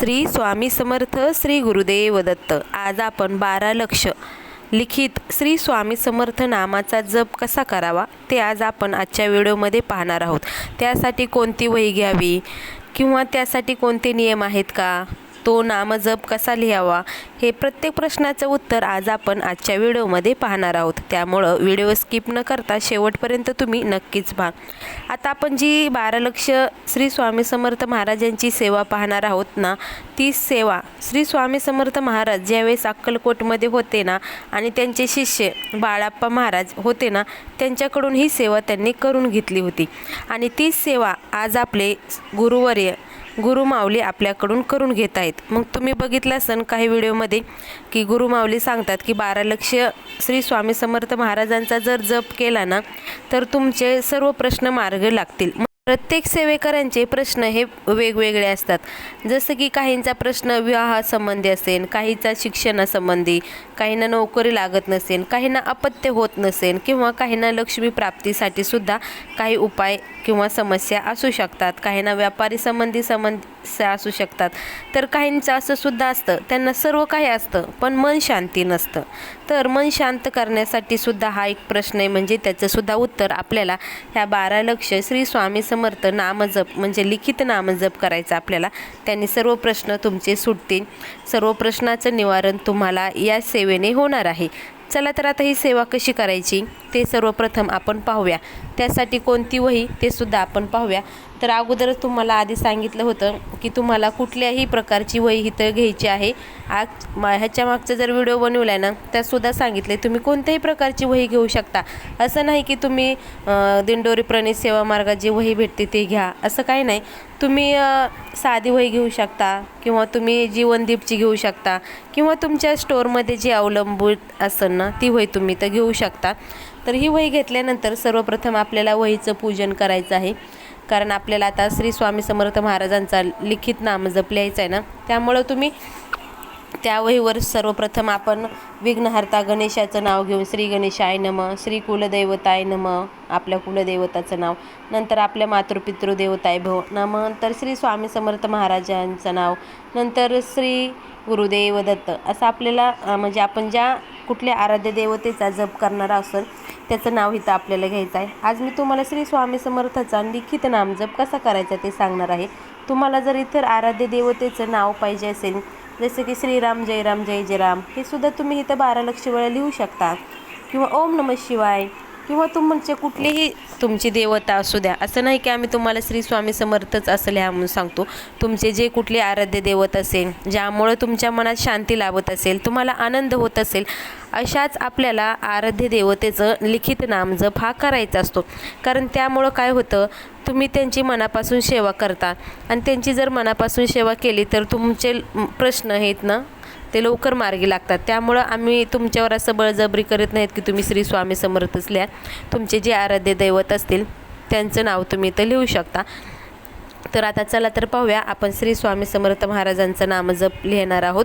श्री स्वामी समर्थ श्री गुरुदेव दत्त. आज आपण बारा लक्ष लिखित श्री स्वामी समर्थ नामाचा जप कसा करावा ते आज आपण आजच्या व्हिडिओमध्ये पाहणार आहोत. त्यासाठी कोणती वही घ्यावी किंवा त्यासाठी कोणते नियम आहेत का? तो नामजप कसा लिहावा हे प्रत्येक प्रश्नाचं उत्तर आज आपण आजच्या व्हिडिओमध्ये पाहणार आहोत. त्यामुळं व्हिडिओ स्किप न करता शेवटपर्यंत तुम्ही नक्कीच पहा. आता आपण जी बारा लक्ष श्री स्वामी समर्थ महाराजांची सेवा पाहणार आहोत ना ती सेवा श्री स्वामी समर्थ महाराज ज्यावेळेस अक्कलकोटमध्ये होते ना आणि त्यांचे शिष्य बाळाप्पा महाराज होते ना त्यांच्याकडून ही सेवा त्यांनी करून घेतली होती. आणि तीच सेवा आज आपले गुरुवर्य गुरुमाऊली आपल्याकडून करून घेत आहेत. मग तुम्ही बघितलं असन काही व्हिडिओमध्ये की गुरुमाऊली सांगतात की बारा लक्ष श्री स्वामी समर्थ महाराजांचा जर जप केला ना तर तुमचे सर्व प्रश्न मार्ग लागतील. प्रत्येक सेवेकरांचे प्रश्न हे वेगवेगळे असतात. जसं की काहींचा प्रश्न विवाहासंबंधी असेल काहीचा शिक्षणासंबंधी काहींना नोकरी लागत नसेल काहींना अपत्य होत नसेल किंवा काहींना लक्ष्मी प्राप्तीसाठी सुद्धा काही उपाय किंवा समस्या असू शकतात. काहींना व्यापारी संबंधी समस्या असू शकतात. तर काहींचं असं सुद्धा असतं त्यांना सर्व काही असतं पण मन शांती नसतं. तर मन शांत करण्यासाठी सुद्धा हा एक प्रश्न आहे म्हणजे त्याचं सुद्धा उत्तर आपल्याला ह्या बारा लक्ष श्री स्वामी समर्थ नामजप म्हणजे लिखित नामजप करायचं आपल्याला. त्यांनी सर्व प्रश्न तुमचे सुटतील. सर्व प्रश्नाचं निवारण तुम्हाला या सेवे सेवेने होणार आहे. चला तर आता ही सेवा कशी करायची? ते सर्वप्रथम आपण पाहूया. त्यासाठी कोणती वही? ते सुद्धा आपण पाहूया. तर अगोदरच तुम्हाला आधी सांगितलं होतं की तुम्हाला कुठल्याही प्रकारची वही इथं घ्यायची आहे. आज ह्याच्या मागचा जर व्हिडिओ बनवला आहे ना त्यातसुद्धा सांगितले तुम्ही कोणत्याही प्रकारची वही घेऊ शकता. असं नाही की तुम्ही दिंडोरी प्रणित सेवा मार्गात जी वही भेटते ते घ्या. असं काही नाही. तुम्ही साधी वही घेऊ शकता किंवा तुम्ही जीवनदीपची घेऊ शकता किंवा तुमच्या स्टोअरमध्ये जी अवलंबून असेल ना ती वही तुम्ही तर घेऊ शकता. तर ही वही घेतल्यानंतर सर्वप्रथम आपल्याला वहीचं पूजन करायचं आहे. कारण आपल्याला आता श्री स्वामी समर्थ महाराजांचा लिखित नाम जप लिहायचं आहे ना त्यामुळं तुम्ही त्या वहीवर सर्वप्रथम आपण विघ्नहर्ता गणेशाचं नाव घेऊन श्री गणेशाय नम श्री कुलदैवताय नम आपल्या कुलदैवताचं नाव नंतर आपल्या मातृपितृदेवताय भव नम नंतर श्री स्वामी समर्थ महाराजांचं नाव नंतर श्री गुरुदेव दत्त. असं आपल्याला म्हणजे आपण ज्या कुठल्या आराध्य देवतेचा जप करणारा असेल त्याचं नाव इथं आपल्याला घ्यायचं आहे. आज मी तुम्हाला श्री स्वामी समर्थाचा लिखित नाम जप कसा करायचा ते सांगणार आहे. तुम्हाला जर इतर आराध्य देवतेचं नाव पाहिजे असेल जसं की श्रीराम जय राम जय जय राम हे सुद्धा तुम्ही इथं बारा लक्ष वेळा लिहू शकता. किंवा ओम नम शिवाय किंवा तुमचे म्हणजे कुठलीही तुमची देवता असू द्या असं नाही की आम्ही तुम्हाला श्री स्वामी समर्थच असं लिहा म्हणून सांगतो. तुमचे जे कुठले आराध्य देवत असेल ज्यामुळं तुमच्या मनात शांती लाभत असेल तुम्हाला आनंद होत असेल अशाच आपल्याला आराध्य देवतेचं लिखित नाम जप हा करायचा असतो. कारण त्यामुळं काय होतं तुम्ही त्यांची मनापासून सेवा करता. आणि त्यांची जर मनापासून सेवा केली तर तुमचे प्रश्न आहेत ना? ते लवकर मार्गी लागतात. त्यामुळं आम्ही तुमच्यावर असं बळजबरी करत नाहीत की तुम्ही श्री स्वामी समर्थच लिहा तुमचे जे आराध्य दैवत असतील त्यांचं नाव तुम्ही इथं लिहू शकता. तर आता चला तर पाहूया आपण श्री स्वामी समर्थ महाराजांचं नामजप लिहिणार आहोत.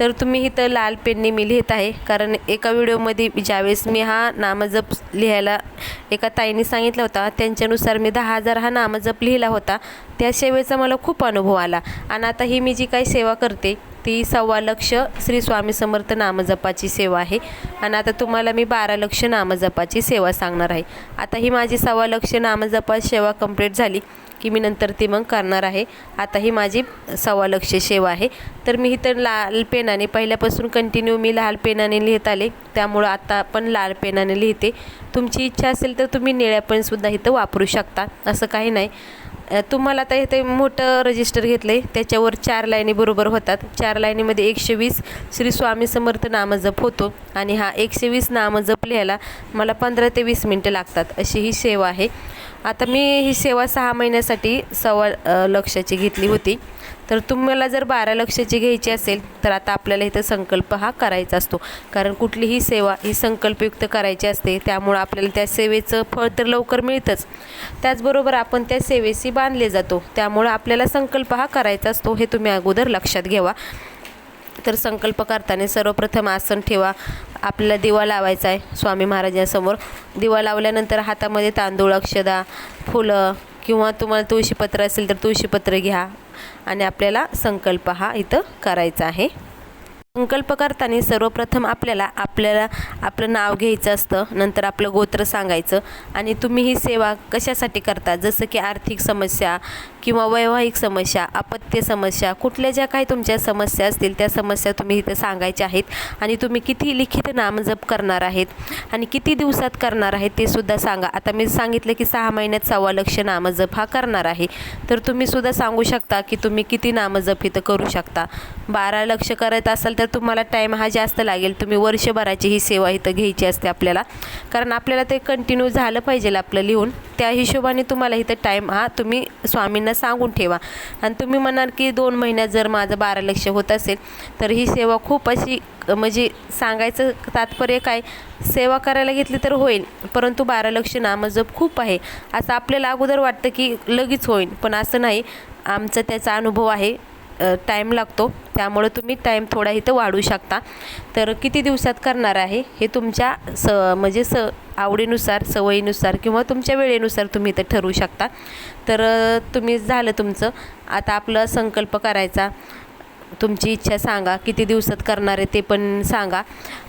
तर तुम्ही इथं लाल पेनने मी लिहित आहे कारण एका व्हिडिओमध्ये ज्यावेळेस मी हा नामजप लिहायला एका ताईने सांगितला होता त्यांच्यानुसार मी दहा हजार हा नामजप लिहिला होता. त्या सेवेचा मला खूप अनुभव आला. आणि आता ही मी जी काही सेवा करते ती सव्वा लक्ष श्री स्वामी समर्थ नामजपाची सेवा आहे. आणि आता तुम्हाला मी बारा लक्ष नामजपाची सेवा सांगणार आहे. आता ही माझी सव्वा लक्ष नामजपा सेवा कंप्लीट झाली की मी नंतर ती मग करणार आहे. आता ही माझी सव्वा लक्ष सेवा आहे. तर मी इथं लाल पेनाने पहिल्यापासून कंटिन्यू मी लाल पेनाने लिहित आले. त्यामुळं आता पण लाल पेनाने लिहिते. तुमची इच्छा असेल तर तुम्ही निळ्या पेनसुद्धा इथं वापरू शकता. असं काही नाही. तुम्हाला आता इथे मोठं रजिस्टर घेतलं आहे त्याच्यावर चार लाईनी बरोबर होतात. चार लाईनीमध्ये एकशे वीस श्री स्वामी समर्थ नामजप होतो आणि हा एकशे वीस नामजप लिहायला मला पंधरा ते वीस मिनटं लागतात. अशी ही सेवा आहे. आता मी ही सेवा सहा महिन्यासाठी सव्वा लक्षाची घेतली होती. तर तुम्हाला जर बारा लक्षाची घ्यायची असेल तर आता आपल्याला इथं संकल्प हा करायचा असतो. कारण कुठलीही सेवा ही संकल्पयुक्त करायची असते त्यामुळं आपल्याला त्या सेवेचं फळ तर लवकर मिळतंच. त्याचबरोबर आपण त्या सेवेशी बांधले जातो. त्यामुळं आपल्याला संकल्प हा करायचा असतो हे तुम्ही अगोदर लक्षात घ्यावा. तर संकल्प करताना सर्वप्रथम आसन ठेवा. आपल्याला दिवा लावायचा आहे स्वामी महाराजांसमोर. दिवा लावल्यानंतर हातामध्ये तांदूळ अक्षदा फुलं किंवा तुम्हाला तुळशीपत्र असेल तर तुळशीपत्र घ्या आणि आपल्याला संकल्प हा इथं करायचा आहे. संकल्प करताना सर्वप्रथम आपल्याला आपल्याला आपलं नाव घ्यायचं असतं नंतर आपलं गोत्र सांगायचं आणि तुम्ही ही सेवा कशासाठी करता? जसं की आर्थिक समस्या किंवा वैवाहिक समस्या अपत्य समस्या कुठल्या ज्या काही तुमच्या समस्या असतील त्या समस्या तुम्ही इथं सांगायच्या आहेत आणि तुम्ही किती लिखित नामजप करणार आहेत आणि किती दिवसात करणार आहेत ते सुद्धा सांगा. आता मी सांगितलं की सहा महिन्यात सव्वा लक्ष नामजप हा करणार आहे. तर तुम्ही सुद्धा सांगू शकता की तुम्ही किती नामजप इथं करू शकता. बारा लक्ष करत असाल तर तर तुम्हाला टाईम हा जास्त लागेल. तुम्ही वर्षभराची ही सेवा इथं घ्यायची असते आपल्याला. कारण आपल्याला ते कंटिन्यू झालं पाहिजे आपलं लिहून. त्या हिशोबाने तुम्हाला इथं टाईम हा तुम्ही स्वामींना सांगून ठेवा. आणि तुम्ही म्हणाल की दोन महिन्यात जर माझं बारा लक्ष होत असेल तर ही सेवा खूप अशी म्हणजे सांगायचं तात्पर्य काय? सेवा करायला घेतली तर होईल परंतु बारा लक्ष नामजप खूप आहे. असं आपल्याला अगोदर वाटतं की लगेच होईल पण असं नाही. आमचा त्याचा अनुभव आहे. टाईम लागतो. त्यामुळे तुम्ही टाईम थोडा इथं वाढू शकता. तर किती दिवसात करणार आहे? हे तुमच्या स म्हणजे स आवडीनुसार सवयीनुसार किंवा तुमच्या वेळेनुसार तुम्ही इथं ठरवू शकता. तर तुम्ही झालं तुमचं. आता आपलं संकल्प करायचा. तुमची इच्छा सांगा किती दिवसात करणार आहे ते पण सांगा.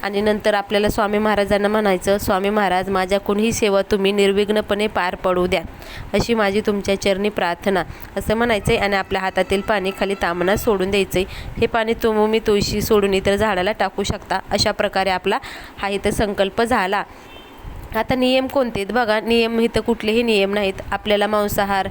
आणि नंतर आपल्याला स्वामी महाराजांना म्हणायचं स्वामी महाराज माझ्या कोणीही सेवा तुम्ही निर्विघ्नपणे पार पडू द्या. अशी माझी तुमच्या चरणी प्रार्थना. असं म्हणायचं आहे आणि आपल्या हातातील पाणी खाली तांबणा सोडून द्यायचं आहे हे पाणी तुम्ही तुळशी सोडून इतर झाडाला टाकू शकता. अशा प्रकारे आपला हा इथं संकल्प झाला. आता नियम कोणते आहेत? बघा नियम इथं कुठलेही नियम नाहीत. आपल्याला मांसाहार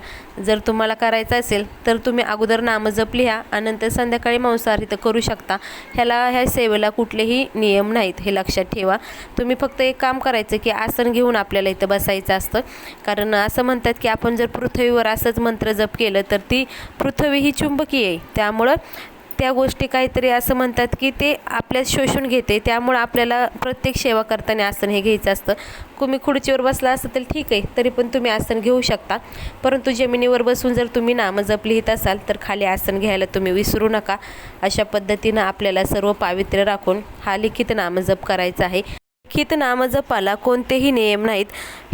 जर तुम्हाला करायचा असेल तर तुम्ही अगोदर नामजप लिहा आणि नंतर संध्याकाळी मांसाहार इथं करू शकता. ह्याला ह्या सेवेला कुठलेही नियम नाहीत हे लक्षात ठेवा. तुम्ही फक्त एक काम करायचं की आसन घेऊन आपल्याला इथं बसायचं असतं. कारण असं म्हणतात की आपण जर पृथ्वीवर असंच मंत्र जप केलं तर ती पृथ्वी ही चुंबकीय आहे. त्यामुळं त्या गोष्टी काहीतरी असं म्हणतात की ते आपल्यात शोषून घेते. त्यामुळं आपल्याला प्रत्येक सेवा करताना आसन हे घ्यायचं असतं. तुम्ही खुर्चीवर बसला असं तर ठीक आहे तरी पण तुम्ही आसन घेऊ शकता. परंतु जमिनीवर बसून जर तुम्ही नामजप लिहित असाल तर खाली आसन घ्यायला तुम्ही विसरू नका. अशा पद्धतीनं आपल्याला सर्व पावित्र्य राखून हा लिखित नामजप करायचा आहे. हित नामजपाला कोणतेही नियम नाहीत.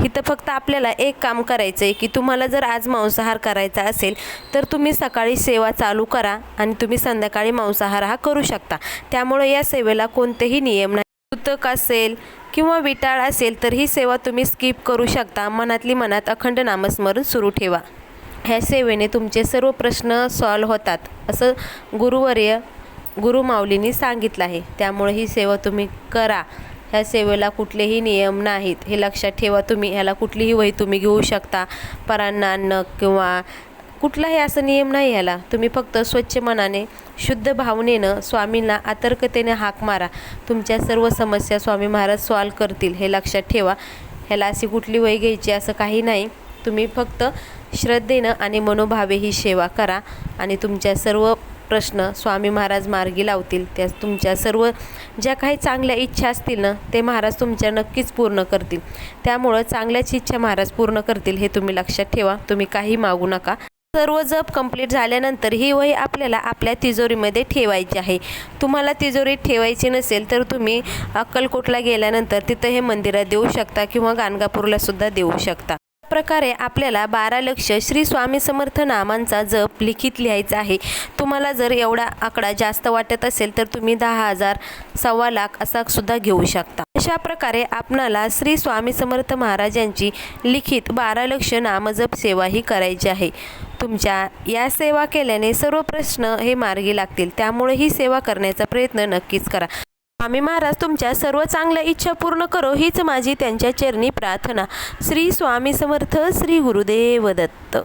इथं फक्त आपल्याला एक काम करायचं आहे की तुम्हाला जर आज मांसाहार करायचा असेल तर तुम्ही सकाळी सेवा चालू करा आणि तुम्ही संध्याकाळी मांसाहार हा करू शकता. त्यामुळे या सेवेला कोणतेही नियम नाही उतक असेल किंवा विटाळ असेल तर ही सेवा तुम्ही स्किप करू शकता. मनातली मनात अखंड नामस्मरण सुरू ठेवा. ह्या सेवेने तुमचे सर्व प्रश्न सॉल्व होतात असं गुरुवर्य गुरुमाऊलींनी सांगितलं आहे. त्यामुळे ही सेवा तुम्ही करा. ह्या सेवेला कुठलेही नियम नाहीत. हे लक्षात ठेवा तुम्ही. ह्याला कुठलीही वही तुम्ही घेऊ शकता. परांना अन्न किंवा कुठलाही असं नियम नाही ह्याला. तुम्ही फक्त स्वच्छ मनाने शुद्ध भावनेनं स्वामींना आतर्कतेने हाक मारा. तुमच्या सर्व समस्या स्वामी महाराज सॉल्व करतील हे लक्षात ठेवा. ह्याला अशी कुठली वही घ्यायची असं काही नाही. तुम्ही फक्त श्रद्धेनं आणि मनोभावे ही सेवा करा आणि तुमच्या सर्व प्रश्न स्वामी महाराज मार्गी लावतील. त्या तुमच्या सर्व ज्या काही चांगल्या इच्छा असतील ना ते महाराज तुमच्या नक्कीच पूर्ण करतील. त्यामुळं चांगल्याच इच्छा महाराज पूर्ण करतील हे तुम्ही लक्षात ठेवा. तुम्ही काही मागू नका. सर्व जप कंप्लीट झाल्यानंतर ही वही आपल्याला आपल्या तिजोरीमध्ये ठेवायची आहे. तुम्हाला तिजोरीत ठेवायची नसेल तर तुम्ही अक्कलकोटला गेल्यानंतर तिथं हे मंदिरात देऊ शकता किंवा गाणगापूरला सुद्धा देऊ शकता. प्रकारे आपल्याला बारा लक्ष श्री स्वामी समर्थ नामांचा जप लिखित लिहायचा आहे. तुम्हाला जर एवढा आकडा जास्त वाटत असेल तर तुम्ही दहा हजार सव्वा लाख असा सुद्धा घेऊ शकता. अशा प्रकारे आपणाला श्री स्वामी समर्थ महाराजांची लिखित बारा लक्ष नामजप सेवा ही करायची आहे. तुमच्या या सेवा केल्याने सर्व प्रश्न हे मार्गी लागतील. त्यामुळे ही सेवा करण्याचा प्रयत्न नक्कीच करा. स्वामी महाराज तुमच्या सर्व चांगल्या इच्छा पूर्ण करो हीच माझी त्यांच्या चरणी प्रार्थना. श्री स्वामी समर्थ श्री गुरुदेव दत्त.